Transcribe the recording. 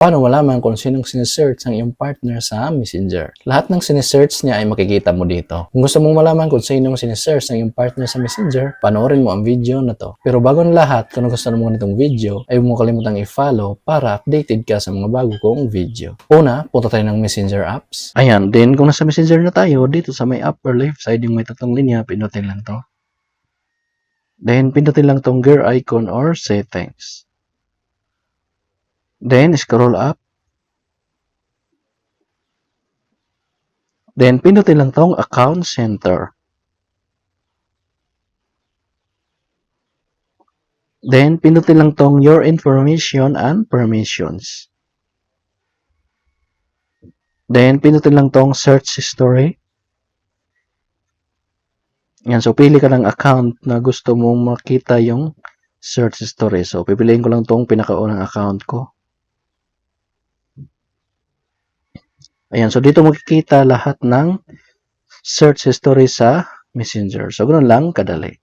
Paano malaman kung sinong sinesearch ng iyong partner sa Messenger? Lahat ng sinesearch niya ay makikita mo dito. Kung gusto mong malaman kung sinong sinesearch ng iyong partner sa Messenger, panoorin mo ang video na to. Pero bago ang lahat, kung gusto mo ganitong video, ay huwag mo kalimutang i-follow para updated ka sa mga bago kong video. Una, punta tayo ng Messenger apps. Ayan, then kung nasa Messenger na tayo, dito sa may upper left side yung may tatlong linya, pinutin lang to. Then, pindutin lang tong gear icon or settings. Then, scroll up. Then, pindutin lang tong account center. Then, pindutin lang tong your information and permissions. Then, pindutin lang tong search history. Yan, so pili ka ng account na gusto mong makita yung search history. So, pipiliin ko lang tong pinakaunang account ko. Ayan, so dito makikita lahat ng search history sa Messenger. So, ganoon lang kadali.